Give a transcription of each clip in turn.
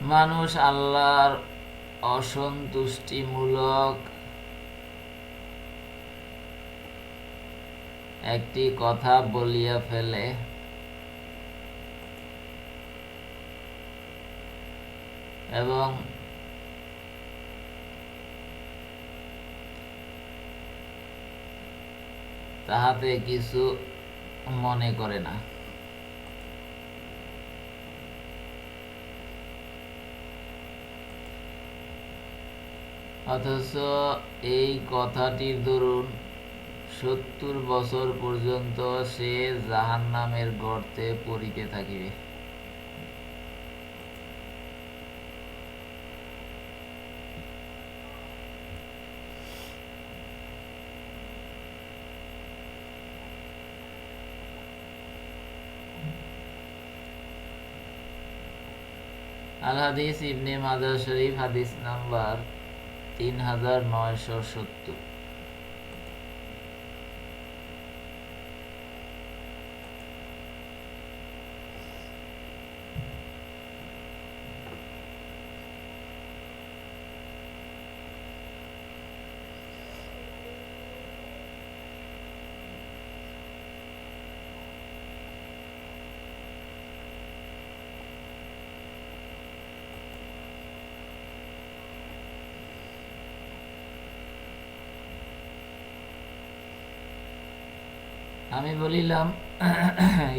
মানুষ আল্লাহর অসন্তুষ্টিমূলক একটি কথা বলিয়া ফেলে। এবং তাহাতে কিছু মনে করে না। অথচ এই কথাটির দরুন সত্তর বছর পর্যন্ত সে জাহান্নামের গর্তে পড়িতে থাকিবে। আল হাদিস ইবনে মাজার শরীফ হাদিস নাম্বার তিন হাজার নয়শো সত্তর। আমি বলিলাম,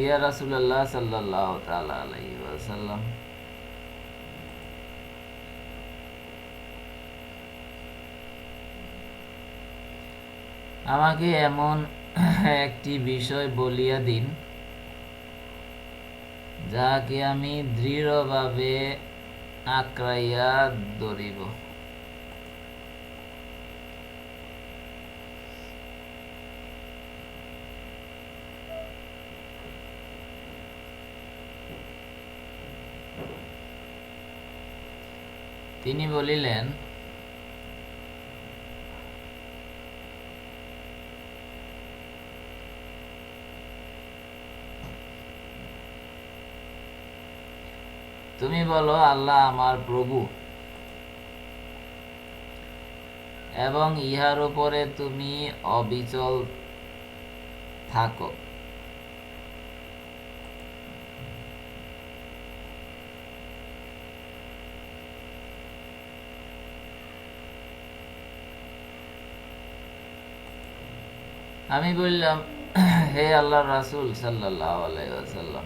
ইয়া রাসূলুল্লাহ সাল্লাল্লাহু তাআলা আলাইহি ওয়াসাল্লাম। আমাকে এমন একটি বিষয় বলিয়া দিন, যাকে আমি দৃঢ়ভাবে আঁকড়াইয়া ধরিব। তিনি বলিলেন তুমি বলো আল্লাহ আমার প্রভু। এবং ইহার উপরে তুমি অবিচল থাকো। আমি বললাম হে আল্লাহ রাসুল আলাইসাল্লাম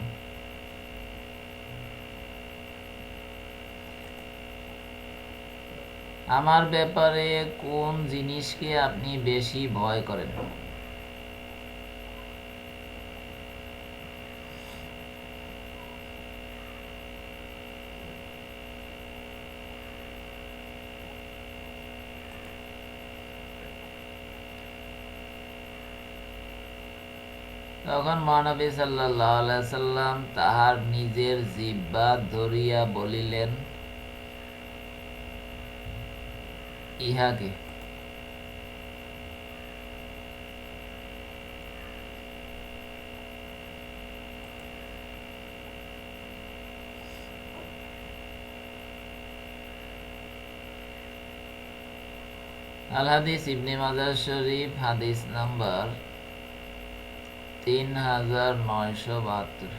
আমার ব্যাপারে কোন জিনিসকে আপনি বেশি ভয় করেন? তখন মহানবী সাল্লাম তাহার নিজের জিব্বা ধরিয়া বলিলেন ইহাকে আল হাদিস ইবনে মাজার শরীফ হাদিস নাম্বার তিন হাজার নয়শো বাহাত্তর।